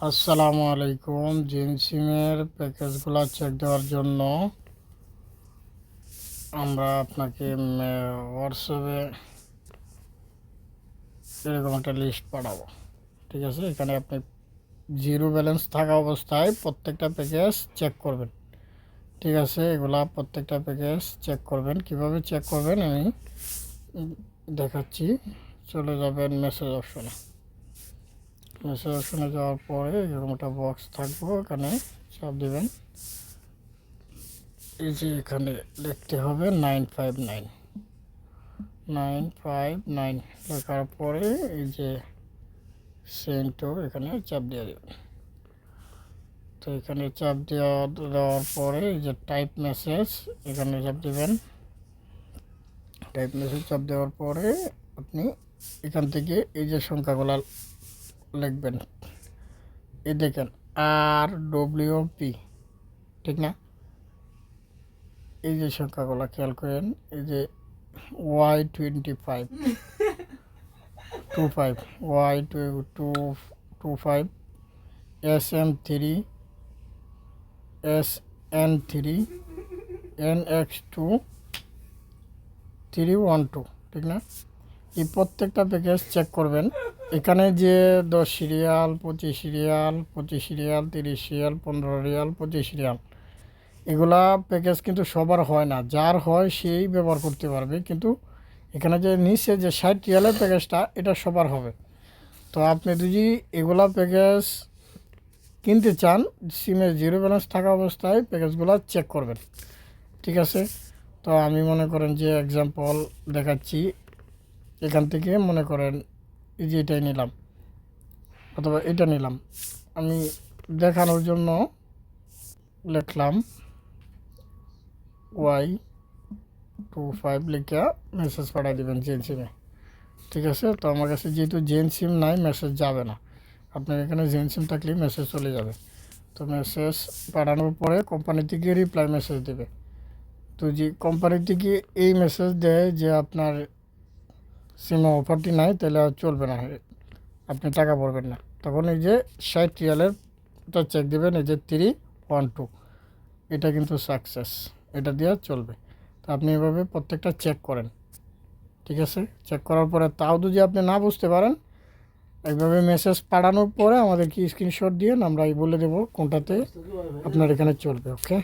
আসসালামু আলাইকুম জিন সিমের প্যাকেজগুলো চেক দেওয়ার জন্য আমরা আপনাকে হোয়াটসঅ্যাপে এরকম একটা লিস্ট পাঠাবো। ঠিক আছে? এখানে আপনি জিরো ব্যালেন্স থাকা অবস্থায় প্রত্যেকটা প্যাকেজ চেক করবেন। ঠিক আছে? এগুলা প্রত্যেকটা প্যাকেজ চেক করবেন। কীভাবে চেক করবেন? আমি দেখাচ্ছি। চলে যাবেন মেসেজ অপশনে অপশনে যাওয়ার পরে এরকম একটা বক্স থাকব এখানে চাপ দেবেন। এই যে এখানে লিখতে হবে nine five nine nine five nine লেখার পরে এই যে সেন্টো এখানে চাপ দিয়ে দেবেন। তো এখানে চাপ দেওয়া, দেওয়ার পরে এই যে টাইপ মেসেজ এখানে চাপ দেবেন। টাইপ মেসেজ চাপ দেওয়ার পরে আপনি এখান থেকে এই যে সংখ্যাগুলো লিখবেন। এই দেখেন আর ডব্লিউ পি ঠিক না? এই যে সংখ্যাগুলো খেয়াল করেন এই যে Y twenty five two five Y two two two five S M three S N three N X two three one two ঠিক না? এই প্রত্যেকটা প্যাকেজ চেক করবেন। এখানে যে দশ সিরিয়াল, পঁচিশ সিরিয়াল পঁচিশ সিরিয়াল, তিরিশ সিরিয়াল, পনেরো রিয়াল, পঁচিশ রিয়াল, এগুলা প্যাকেজ কিন্তু সবার হয় না। যার হয় সেই ব্যবহার করতে পারবে। কিন্তু এখানে যে নিচে যে ষাট রিয়ালের প্যাকেজটা এটা সবার হবে। তো আপনি যদি এগুলা প্যাকেজ কিনতে চান সিমে জিরো ব্যালেন্স থাকা অবস্থায় প্যাকেজগুলো চেক করবেন। ঠিক আছে? তো আমি মনে করেন যে এক্সাম্পল দেখাচ্ছি। এখান থেকে মনে করেন এই যে এটাই নিলাম, অথবা এটা নিলাম। আমি দেখানোর জন্য লিখলাম ওয়াই টু ফাইভ লিখে মেসেজ পাঠিয়ে দেবেন জেন সিমে ঠিক আছে? তো আমার কাছে যেহেতু জেন সিম নাই মেসেজ যাবে না। আপনার এখানে জেন সিম থাকলে মেসেজ চলে যাবে। তো মেসেজ পাঠানোর পরে কোম্পানি থেকে রিপ্লাই মেসেজ দেবে। তো যে কোম্পানি থেকে এই মেসেজ দেয় যে আপনার সিমে অফারটি নাই, তাহলে আর চলবে না। আপনি টাকা পড়বেন না। তখন এই যে ষাট রিয়ালের চেক দেবেন, এই যে থ্রি ওয়ান টু এটা কিন্তু সাকসেস এটা দিয়ে চলবে। তো আপনি এভাবে প্রত্যেকটা চেক করেন। ঠিক আছে? চেক করার পরে তাও যদি আপনি না বুঝতে পারেন এইভাবে মেসেজ পাঠানোর পরে আমাদেরকে স্ক্রিনশট দিয়ে আমরা বলে দেবো কোনটাতে আপনার এখানে চলবে ওকে